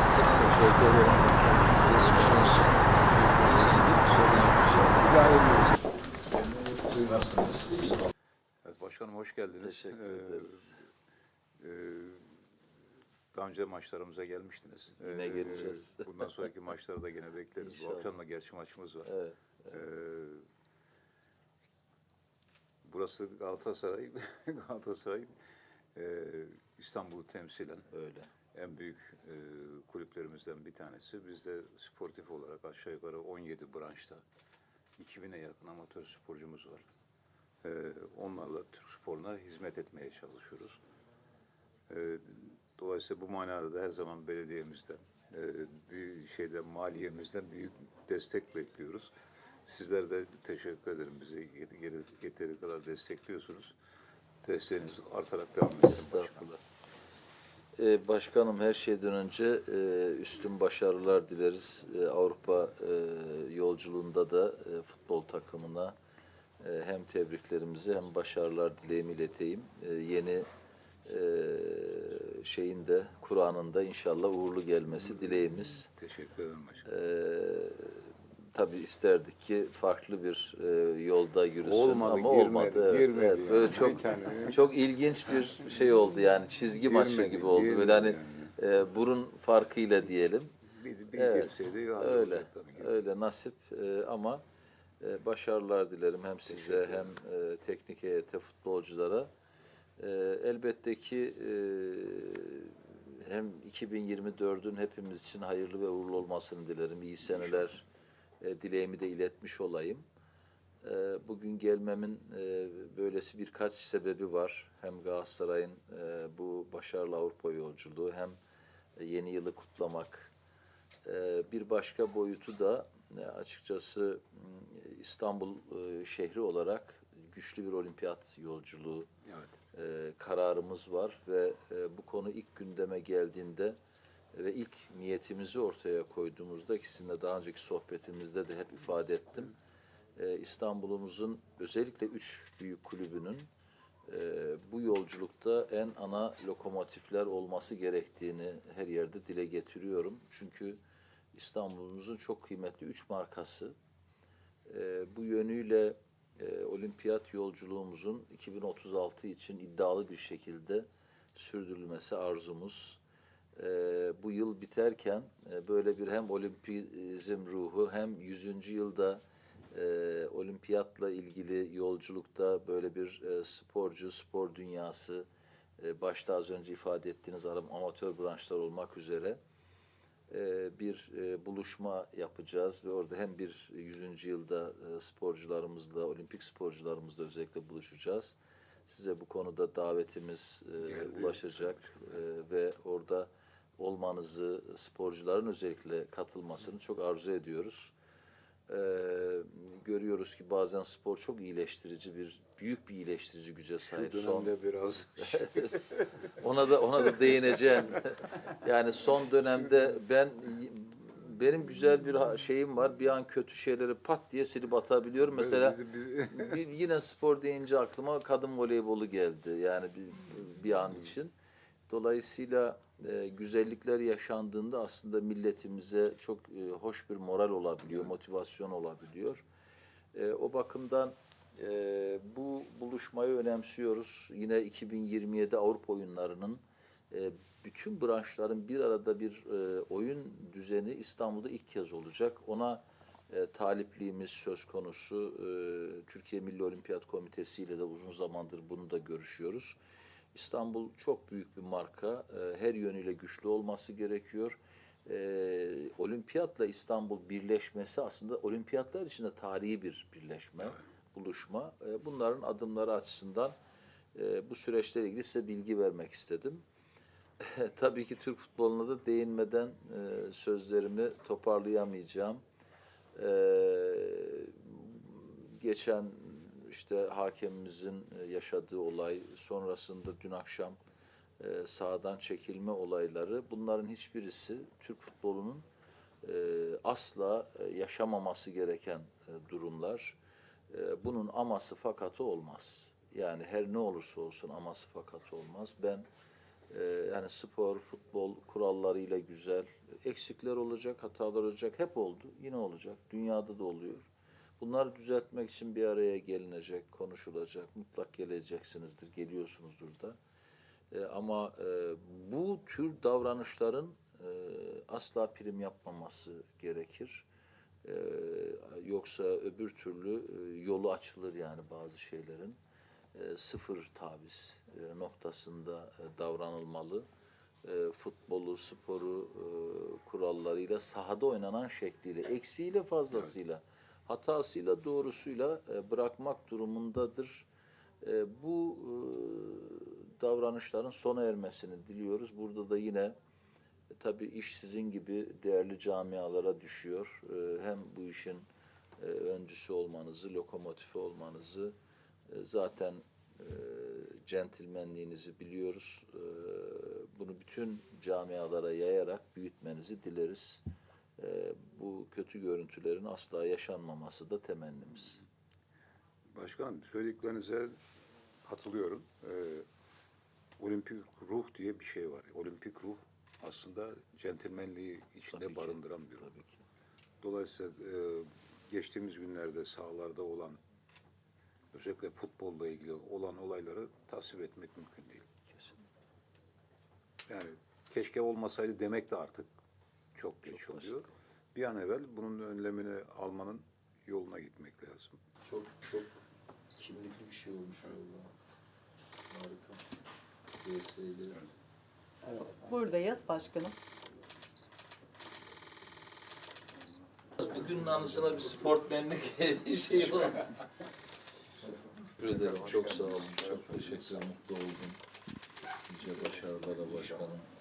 Nasılsınız? Teşekkür ederim. Geçmiş olsun. İyisiniz değil mi? Sorun yok. İdare ediyoruz. Siz nasılsınız? Evet, başkanım hoş geldiniz. Teşekkür Ee, ederiz. e, daha önce maçlarımıza gelmiştiniz. Yine geleceğiz. Bundan sonraki maçları da yine bekleriz. İnşallah. Bu akşam da gerçi maçımız var. Evet. Ee, burası Galatasaray. Galatasaray e, İstanbul'u temsilen Öyle. En büyük e, kulüplerimizden bir tanesi. Biz de sportif olarak aşağı yukarı 17 branşta 2000'e yakın amatör sporcumuz var. E, onlarla Türk sporuna hizmet etmeye çalışıyoruz. E, dolayısıyla bu manada da her zaman belediyemizden, e, bir şeyden, maliyemizden büyük destek bekliyoruz. Sizler de teşekkür ederim. Bizi yeteri kadar destekliyorsunuz. Desteğiniz artarak devam etsin. başkanım. Ee, başkanım her şeyden önce e, üstün başarılar dileriz. E, Avrupa e, yolculuğunda da e, futbol takımına e, hem tebriklerimizi hem başarılar dileğimi ileteyim. E, yeni e, şeyin de Kur'an'ın da inşallah uğurlu gelmesi dileğimiz. Teşekkür ederim başkanım. Ee, tabii isterdik ki farklı bir e, yolda yürüsün Olmadı, ama girmedi, olmadı. Evet, girmedi evet. yani. Böyle çok çok ilginç bir şey oldu yani çizgi maçı Girmedi, gibi oldu. Böyle hani e, burun farkıyla diyelim. Bir, bir Evet, girseydi Öyle. Öyle nasip e, ama e, başarılar dilerim hem size hem e, teknik heyete, futbolculara. E, elbette ki e, hem 2024'ün hepimiz için hayırlı ve uğurlu olmasını dilerim. İyi seneler e, dileğimi de iletmiş olayım. E, bugün gelmemin e, böylesi birkaç sebebi var. Hem Galatasaray'ın e, bu başarılı Avrupa yolculuğu hem e, yeni yılı kutlamak. E, bir başka boyutu da e, açıkçası İstanbul e, şehri olarak güçlü bir olimpiyat yolculuğu Evet. e, kararımız var ve e, bu konu ilk gündeme geldiğinde ve ilk niyetimizi ortaya koyduğumuzda ki sizinle daha önceki sohbetimizde de hep ifade ettim. E, İstanbul'umuzun özellikle üç büyük kulübünün e, bu yolculukta en ana lokomotifler olması gerektiğini her yerde dile getiriyorum. Çünkü İstanbul'umuzun çok kıymetli üç markası e, bu yönüyle e, olimpiyat yolculuğumuzun 2036 için iddialı bir şekilde sürdürülmesi arzumuz. E, bu yıl biterken e, böyle bir hem olimpizm ruhu hem 100. yılda e, olimpiyatla ilgili yolculukta böyle bir e, sporcu, spor dünyası, e, başta az önce ifade ettiğiniz aram- amatör branşlar olmak üzere e, bir e, buluşma yapacağız ve orada hem bir 100. yılda e, sporcularımızla, olimpik sporcularımızla özellikle buluşacağız. Size bu konuda davetimiz e, Geldi. ulaşacak e, ve orada olmanızı, sporcuların özellikle katılmasını çok arzu ediyoruz. E, görüyoruz ki bazen spor çok iyileştirici bir, büyük bir iyileştirici güce Şu sahip. Son dönemde biraz ona da ona da değineceğim. yani son dönemde ben benim güzel bir şeyim var. Bir an kötü şeyleri pat diye silip atabiliyorum. Mesela bizi- bizi- bir- yine spor deyince aklıma kadın voleybolu geldi. Yani bir, bir an için. Dolayısıyla e, güzellikler yaşandığında aslında milletimize çok e, hoş bir moral olabiliyor, motivasyon olabiliyor. E, o bakımdan e, bu buluşmayı önemsiyoruz. Yine 2027 Avrupa oyunlarının e, bütün branşların bir arada bir e, oyun düzeni İstanbul'da ilk kez olacak. Ona e, talipliğimiz söz konusu. E, Türkiye Milli Olimpiyat Komitesi ile de uzun zamandır bunu da görüşüyoruz. İstanbul çok büyük bir marka. E, her yönüyle güçlü olması gerekiyor. E, olimpiyatla İstanbul birleşmesi aslında olimpiyatlar içinde tarihi bir birleşme, buluşma. E, bunların adımları açısından e, bu süreçle ilgili size bilgi vermek istedim. Tabii ki Türk futboluna da değinmeden e, sözlerimi toparlayamayacağım. E, geçen işte hakemimizin e, yaşadığı olay, sonrasında dün akşam e, sahadan çekilme olayları bunların hiçbirisi Türk futbolunun e, asla yaşamaması gereken durumlar. Bunun aması fakatı olmaz. Yani her ne olursa olsun aması fakatı olmaz. Ben yani spor, futbol kurallarıyla güzel, eksikler olacak, hatalar olacak. Hep oldu. Yine olacak. Dünyada da oluyor. Bunları düzeltmek için bir araya gelinecek, konuşulacak. Mutlak geleceksinizdir, geliyorsunuzdur da. E, ama e, bu tür davranışların e, asla prim yapmaması gerekir. E, yoksa öbür türlü e, yolu açılır yani bazı şeylerin. E, sıfır taviz e, noktasında e, davranılmalı. E, futbolu, sporu e, kurallarıyla sahada oynanan şekliyle, eksiğiyle fazlasıyla, hatasıyla doğrusuyla e, bırakmak durumundadır. E, bu e, davranışların sona ermesini diliyoruz. Burada da yine tabii iş sizin gibi değerli camialara düşüyor. Hem bu işin öncüsü olmanızı, lokomotifi olmanızı zaten centilmenliğinizi biliyoruz. Bunu bütün camialara yayarak büyütmenizi dileriz. E, bu kötü görüntülerin asla yaşanmaması da temennimiz. Başkanım söylediklerinize katılıyorum. Ee, olimpik ruh diye bir şey var. Olimpik ruh aslında centilmenliği içinde Tabii ki. barındıran bir ruh. Tabii ki. Dolayısıyla e, geçtiğimiz günlerde sahalarda olan özellikle futbolla ilgili olan olayları tasvip etmek mümkün değil. Kesinlikle. Yani keşke olmasaydı demek de artık çok geç Çok oluyor. basit. Bir an evvel bunun önlemini almanın yoluna gitmek lazım. Çok çok kimlikli bir şey olmuş valla. Harika. DS'yle. Buradayız başkanım. Bugünün anısına bir sportmenlik şey olsun. Teşekkür ederim. Çok sağ olun. Çok teşekkür ederim. Mutlu oldum. Nice başarılara başkanım.